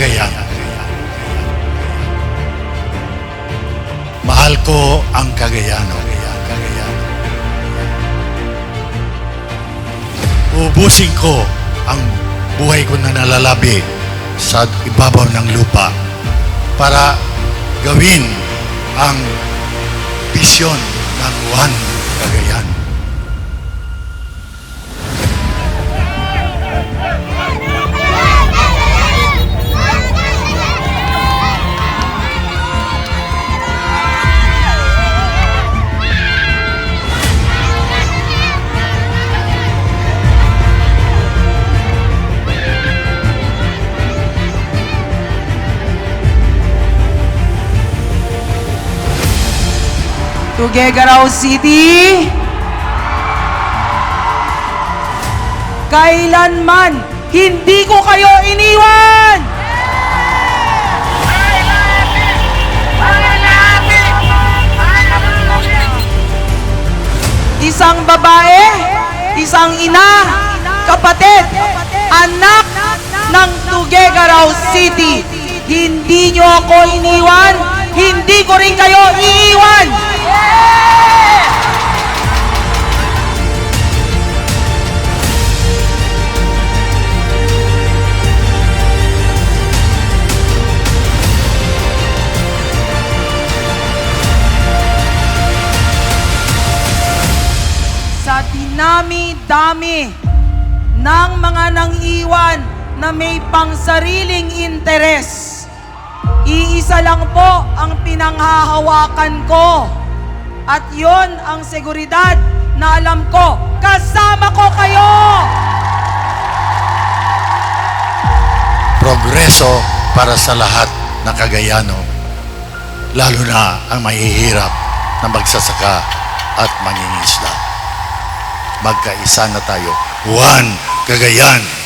Cagayan. Mahal ko ang Cagayano. Cagayan. Ubusin ko ang buhay ko na nalalabi sa ibabaw ng lupa para gawin ang bisyon ng Juan Cagayan. Tuguegarao City. Kailanman hindi ko kayo iniwan! Isang babae, isang ina, kapatid, anak ng Tuguegarao City. Hindi nyo ako iniwan, hindi ko rin kayo iiwan! Sa dinami-dami ng mga nang-iwan na may pangsariling interes. Iisa lang po ang pinanghahawakan ko. At yon ang seguridad na alam ko, kasama ko kayo! Progreso para sa lahat na Cagayano, lalo na ang mahihirap na magsasaka at mangingisda. Magkaisa na tayo. Juan Cagayan.